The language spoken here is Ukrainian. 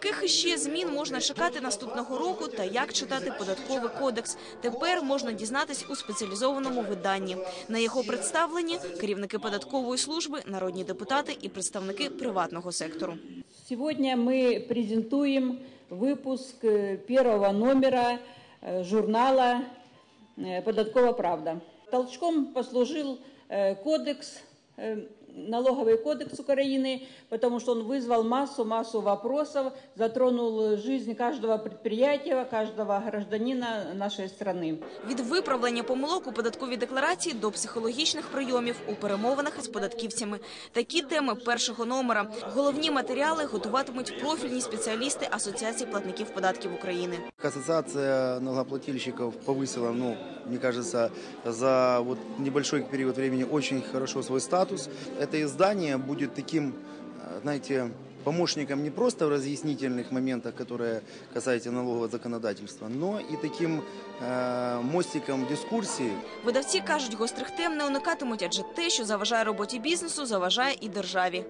Яких іще змін можна чекати наступного року та як читати податковий кодекс? Тепер можна дізнатись у спеціалізованому виданні. На його представленні керівники податкової служби, народні депутати і представники приватного сектору. Сегодня мы презентуем выпуск э, первого номера э, журнала э, «Податкова правда». Толчком послужил э, кодекс, э, налоговый кодекс Украины, потому что он вызвал массу-массу вопросов, затронул жизнь каждого предприятия, каждого гражданина нашей страны. Від виправлення помилок у податковій декларації до психологічних прийомів у перемовинах із податківцями. Такі теми першого номера. Головні матеріали готуватимуть профільні спеціалісти Асоціації платників податків України. Ассоциация налогоплательщиков повысила, ну, мне кажется, за вот небольшой период времени очень хорошо свой статус. Это издание будет таким, э, знаете, помощником не просто в разъяснительных моментах, которые касаются налогового законодательства, но и таким э, мостиком дискуссии, Видавці кажуть, гострих тем не уникатимуть, адже те, що заважає роботі бізнесу, заважає і державі.